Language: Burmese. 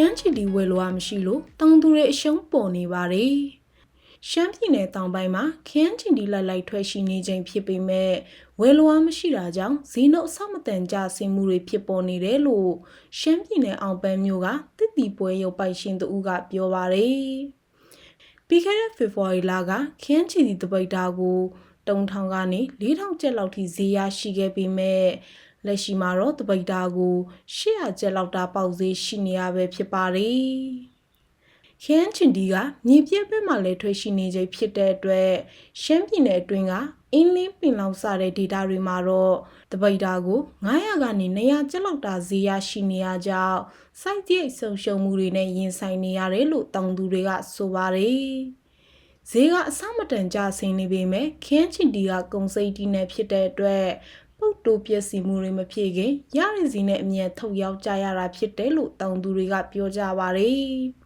န်းချီတီဝယ်လိုအားမရှိလို့တောင်သူတွေအရှုံးပေါ်နေပါတယ်ရှမ်းပြည်နယ်တောင်ပိုင်းမှာခန်းချီတီလိုက်လိုက်ထွက်ရှိနေခြင်းဖြစ်ပေမဲ့ဝယ်လိုအားမရှိတာကြောင့်ဈေးနှုန်းအဆမတန်ကျဆင်းမှုတွေဖြစ်ပေါ်နေတယ်လို့ရှမ်းပြည်နယ်အောင်ပန်းမြို့ကတစ်တီပွဲရုပ်ပိုင်ရှင်သူကပြောပါတယ်ပြီးခဲ့တဲ့ဖေဖော်ဝါရီလကခန်းချီတီတပိတ်တာကို3000ကနေ4000ကျပ်လောက်ထိဈေးရရှိခဲ့ပေမဲ့ လက်ရှိမှာတော့တပိတ်တာကို800ကျပ်လောက်တာပေါက်ဈေးရှိနေရပဲဖြစ်ပါတယ်။ခရမ်းချင်ဒီကမြေပြည့်ဘက်မှာလည်းထွက်ရှိနေခြင်းဖြစ်တဲ့အတွက်ရှမ်းပြည်နယ်အတွင်းကအင်းလင်းပင်လောင်စတဲ့ဒေတာတွေမှာတော့တပိတ်တာကို900ကနေ200ကျပ်လောက်တာဈေးရရှိနေရကြောင်းစိုက်ကြိတ်ဆုံရှုံမှုတွေနဲ့ရင်ဆိုင်နေရတယ်လို့တောင်သူတွေကဆိုပါတယ်။ဈေးကအဆမတန်ကြဆင်းနေပေမဲ့ခင်းချင်တီကကုံစိတ်တီနဲ့ဖြစ်တဲ့အတွက် ပုတ်တိုးပျက်စီးမှုတွေမဖြစ်ခင်ရရစီနဲ့အမြန်ထုတ်ရောက်ကြရတာဖြစ်တယ်လို့တောင်သူတွေကပြောကြပါတယ်။